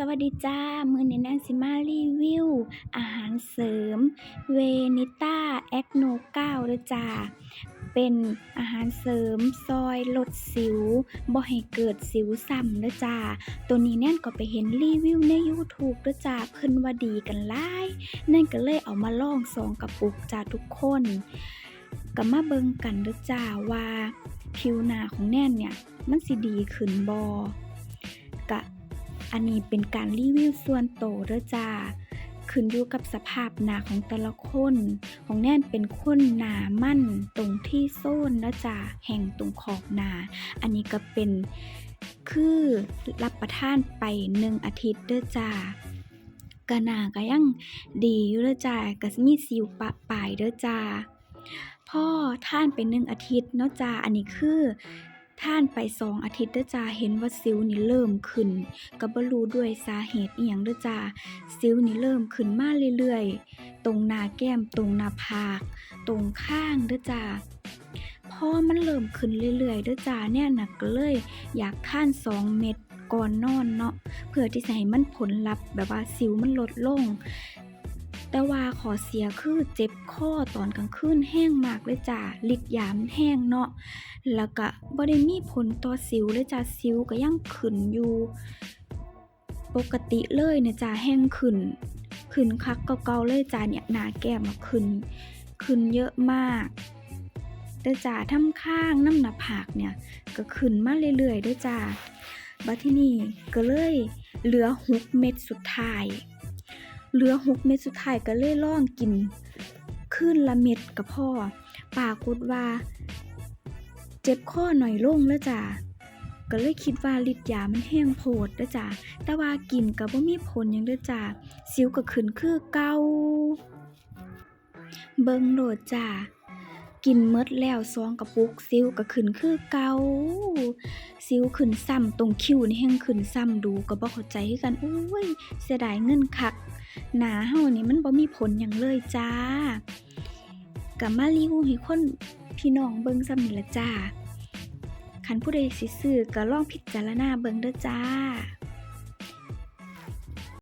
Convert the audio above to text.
สวัสดีจ้า มื้อนี้นางสิมารีวิว อาหารเสริม เวนิต้าแอคโน9เด้อจ้า เป็นอาหารเสริมซอยลดสิวบ่ให้เกิดสิวซ้ำเด้อจ้า ตัวนี้แน่นก็ไปเห็นรีวิวใน YouTube เด้อจ้า เพิ่นว่าดีกันหลายนั่นก็เลยเอามาลองสองกระปุกจ้าทุกคนก็มาเบิ่งกันเด้อจ้าว่าผิวหน้าของแน่นเนี่ย มันสิดีขึ้นบ่กะ อันนี้เป็นการรีวิวส่วนโตเด้อจ้า ขึ้นอยู่กับสภาพหนาของแต่ละคน ของแน่นเป็นคนหนามั่นตรงที่โซนนะจ้าแห่งตรงขอบหนา อันนี้ก็เป็นคือรับประทานไปหนึ่งอาทิตย์เด้อจ้ากะหนาก็ยังดีอยู่เด้อจ้าก็มีสิวปะปายเด้อจ้าพ่อท่านไปหนึ่งอาทิตย์เนาะจ้าอันนี้คือ ท่านไปสองอาทิตย์เด้อจ้าเห็นว่าสิวนี่เริ่มขึ้นก็บ่รู้ด้วยสาเหตุอีหยังเด้อจ้าสิวนี่เริ่มขึ้นมาเรื่อยๆ ตรงหน้าแก้มตรงหน้าผาก ตรงข้างเด้อจ้าพอมันเริ่มขึ้นเรื่อยๆเด้อจ้าเนี่ยหน่ะก็เลย อยากท่านสองเม็ดก่อนนอนเนาะเพื่อที่จะให้มันผลลัพธ์แบบว่าสิวมันลดลง แต่ว่าขอเสียคือเจ็บคอตอนกลางคืนแห้งมากเลยจ้าลิดยามนแห้งเนาะแล้วก็บ่ได้มีผลต่อสิวเลยจ้าสิวก็ยังขึ้นอยู่ ปกติเลยเนี่ยจ้าแห้งขึ้น ขึ้นคักเก่าๆเลยจ้าเนี่ยหน้าแก้มอะขึ้น ขึ้นเยอะมากแต่จ้าทั้งข้างน้ำหน้าผากเนี่ยก็ขึ้นมาเรื่อยๆด้วยจ้าบัดที่นี่ก็เลยเหลือหกเม็ดสุดท้าย เหลือหกเม็ดสุดท้ายก็เลยล่องกินคืนละเม็ดกับพ่อปรากฏว่า เจ็บข้อหน่อยลงแล้วจ้ะก็เลยคิดว่าฤทธิ์ยามันแห้งโพดแล้วจ้ะแต่ว่ากินก็บ่มีผลยังเด้อจ้ะสิวก็ขึ้นคือเกาเบิงโลดจ้ะกินเมดแล้วซองกระปุกสิวก็ขึ้นคือเกาสิวขึ้นซ้ำตรงคิ้วนี่แห้งขึ้นซ้ำดูก็บ่เข้าใจคือกันโอ้ยเสียดายเงินคัก หนาเฮานี่มันบ่มีผลอย่างเลยจ้ากับมารีวิวให้คนพี่น้องเบิ่งซ้ำนี่ละจ้าคันผู้ใดสิซื้อก็ลองพิจารณาเบิ่งเด้อจ้า